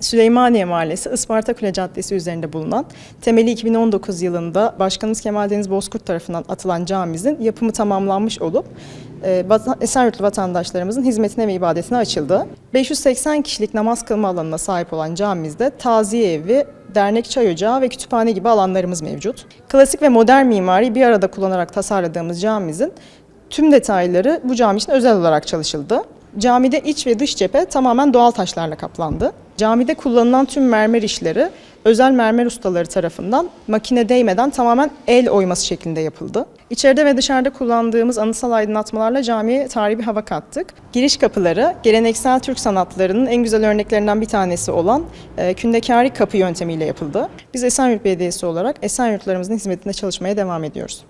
Süleymaniye Mahallesi Isparta Kule Caddesi üzerinde bulunan temeli 2019 yılında Başkanımız Kemal Deniz Bozkurt tarafından atılan camimizin yapımı tamamlanmış olup e, Esenyurtlu vatandaşlarımızın hizmetine ve ibadetine açıldı. 580 kişilik namaz kılma alanına sahip olan camimizde taziye evi, dernek çay ocağı ve kütüphane gibi alanlarımız mevcut. Klasik ve modern mimari bir arada kullanarak tasarladığımız camimizin tüm detayları bu cami için özel olarak çalışıldı. Camide iç ve dış cephe tamamen doğal taşlarla kaplandı. Camide kullanılan tüm mermer işleri özel mermer ustaları tarafından makine değmeden tamamen el oyması şeklinde yapıldı. İçeride ve dışarıda kullandığımız anısal aydınlatmalarla camiye tarihi bir hava kattık. Giriş kapıları geleneksel Türk sanatlarının en güzel örneklerinden bir tanesi olan e, kündekari kapı yöntemiyle yapıldı. Biz Esenyurt Belediyesi olarak Esenyurtlarımızın hizmetinde çalışmaya devam ediyoruz.